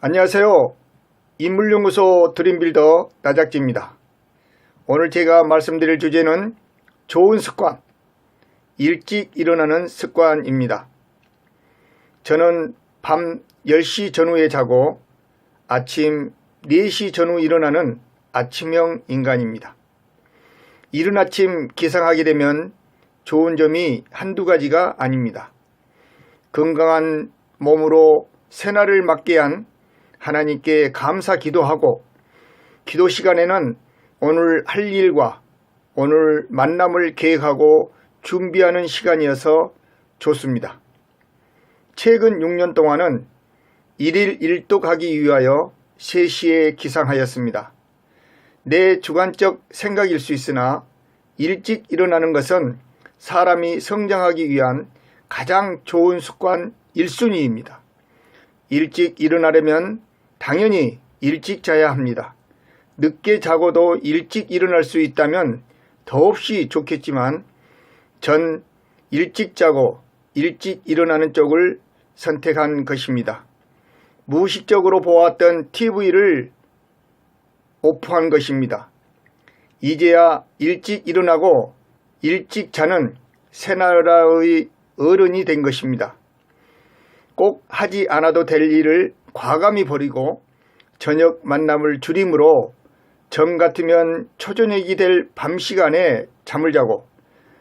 안녕하세요. 인물연구소 드림빌더 나작지입니다. 오늘 제가 말씀드릴 주제는 좋은 습관, 일찍 일어나는 습관입니다. 저는 밤 10시 전후에 자고 아침 4시 전후 일어나는 아침형 인간입니다. 이른 아침 기상하게 되면 좋은 점이 한두 가지가 아닙니다. 건강한 몸으로 새날을 맞게 한 하나님께 감사 기도하고 기도 시간에는 오늘 할 일과 오늘 만남을 계획하고 준비하는 시간이어서 좋습니다. 최근 6년 동안은 1일 1독하기 위하여 3시에 기상하였습니다. 내 주관적 생각일 수 있으나 일찍 일어나는 것은 사람이 성장하기 위한 가장 좋은 습관 1순위입니다. 일찍 일어나려면 당연히 일찍 자야 합니다. 늦게 자고도 일찍 일어날 수 있다면 더없이 좋겠지만 전 일찍 자고 일찍 일어나는 쪽을 선택한 것입니다. 무의식적으로 보았던 TV를 오프한 것입니다. 이제야 일찍 일어나고 일찍 자는 새나라의 어른이 된 것입니다. 꼭 하지 않아도 될 일을 과감히 버리고 저녁 만남을 줄이므로 정 같으면 초저녁이 될 밤 시간에 잠을 자고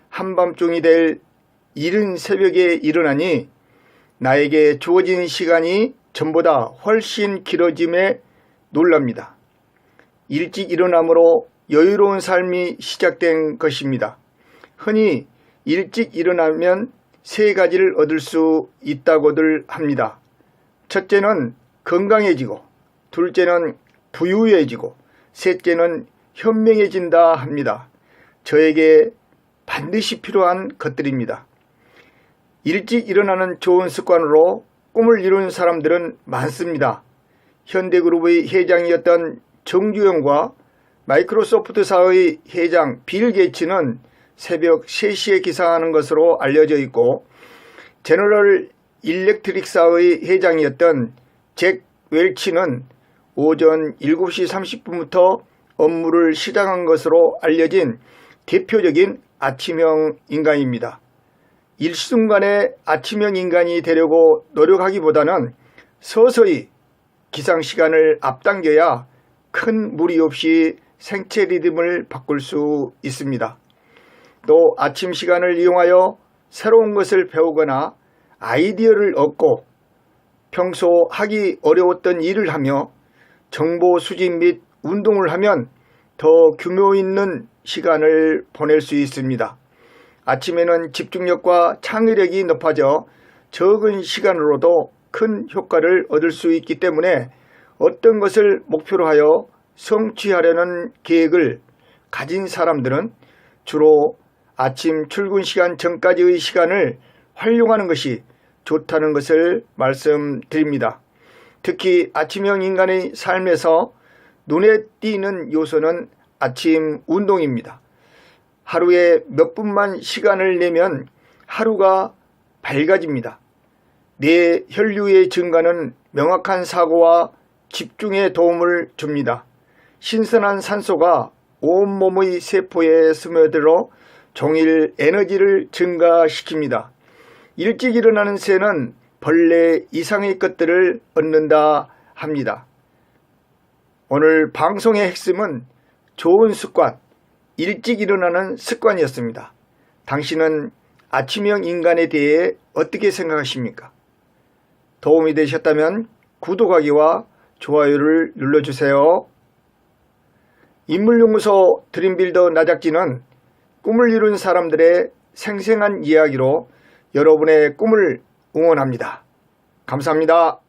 한밤중이 될 이른 새벽에 일어나니 나에게 주어진 시간이 전보다 훨씬 길어짐에 놀랍니다. 일찍 일어남으로 여유로운 삶이 시작된 것입니다. 흔히 일찍 일어나면 세 가지를 얻을 수 있다고들 합니다. 첫째는 건강해지고, 둘째는 부유해지고, 셋째는 현명해진다 합니다. 저에게 반드시 필요한 것들입니다. 일찍 일어나는 좋은 습관으로 꿈을 이룬 사람들은 많습니다. 현대그룹의 회장이었던 정주영과 마이크로소프트사의 회장 빌 게이츠는 새벽 3시에 기상하는 것으로 알려져 있고 제너럴 일렉트릭사의 회장이었던 잭 웰치는 오전 7시 30분부터 업무를 시작한 것으로 알려진 대표적인 아침형 인간입니다. 일순간에 아침형 인간이 되려고 노력하기보다는 서서히 기상시간을 앞당겨야 큰 무리 없이 생체 리듬을 바꿀 수 있습니다. 또 아침 시간을 이용하여 새로운 것을 배우거나 아이디어를 얻고 평소 하기 어려웠던 일을 하며 정보 수집 및 운동을 하면 더 규모 있는 시간을 보낼 수 있습니다. 아침에는 집중력과 창의력이 높아져 적은 시간으로도 큰 효과를 얻을 수 있기 때문에 어떤 것을 목표로 하여 성취하려는 계획을 가진 사람들은 주로 아침 출근 시간 전까지의 시간을 활용하는 것이 좋다는 것을 말씀드립니다. 특히 아침형 인간의 삶에서 눈에 띄는 요소는 아침 운동입니다. 하루에 몇 분만 시간을 내면 하루가 밝아집니다. 뇌 혈류의 증가는 명확한 사고와 집중에 도움을 줍니다. 신선한 산소가 온몸의 세포에 스며들어 종일 에너지를 증가시킵니다. 일찍 일어나는 새는 벌레 이상의 것들을 얻는다 합니다. 오늘 방송의 핵심은 좋은 습관, 일찍 일어나는 습관이었습니다. 당신은 아침형 인간에 대해 어떻게 생각하십니까? 도움이 되셨다면 구독하기와 좋아요를 눌러주세요. 인물연구소 드림빌더 나작지는 꿈을 이룬 사람들의 생생한 이야기로 여러분의 꿈을 응원합니다. 감사합니다.